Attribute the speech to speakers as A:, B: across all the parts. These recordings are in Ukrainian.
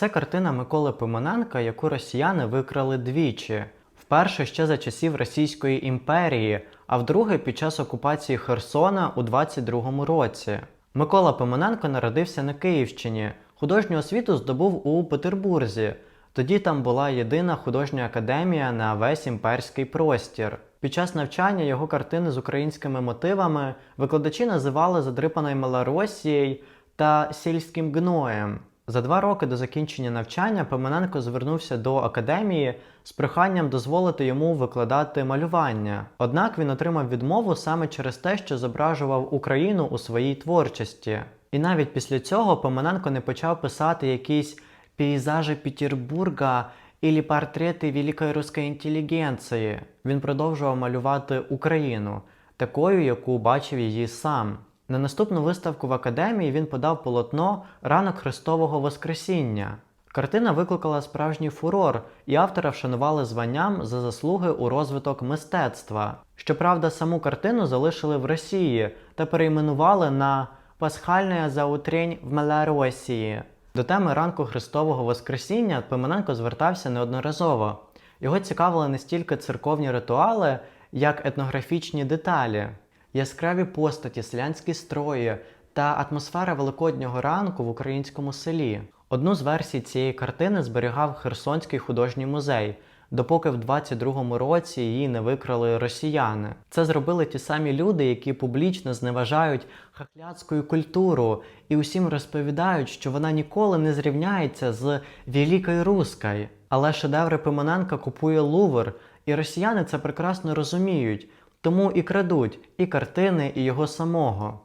A: Це картина Миколи Пимоненка, яку росіяни викрали двічі. Вперше ще за часів Російської імперії, а вдруге під час окупації Херсона у 22-му році. Микола Пимоненко народився на Київщині. Художню освіту здобув у Петербурзі. Тоді там була єдина художня академія на весь імперський простір. Під час навчання його картини з українськими мотивами викладачі називали задрипаною Малоросією та сільським гноєм. За два роки до закінчення навчання Пимененко звернувся до академії з проханням дозволити йому викладати малювання. Однак він отримав відмову саме через те, що зображував Україну у своїй творчості. І навіть після цього Пимененко не почав писати якісь пейзажі Петербурга і портрети великої руської інтелігенції. Він продовжував малювати Україну, такою, яку бачив її сам. На наступну виставку в академії він подав полотно Ранок Христового Воскресіння. Картина викликала справжній фурор, і автора вшанували званням за заслуги у розвиток мистецтва. Щоправда, саму картину залишили в Росії та перейменували на Пасхальне заутрень в Малоросії. До теми ранку Христового Воскресіння Пимененко звертався неодноразово. Його цікавили не стільки церковні ритуали, як етнографічні деталі, яскраві постаті, селянські строї та атмосфера великоднього ранку в українському селі. Одну з версій цієї картини зберігав Херсонський художній музей, допоки в 22-му році її не викрали росіяни. Це зробили ті самі люди, які публічно зневажають хахляцьку культуру і усім розповідають, що вона ніколи не зрівняється з Великою Руською. Але шедеври Пимоненка купує Лувр, і росіяни це прекрасно розуміють, тому і крадуть і картини, і його самого.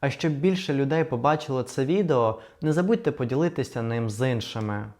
A: А щоб більше людей побачило це відео, не забудьте поділитися ним з іншими.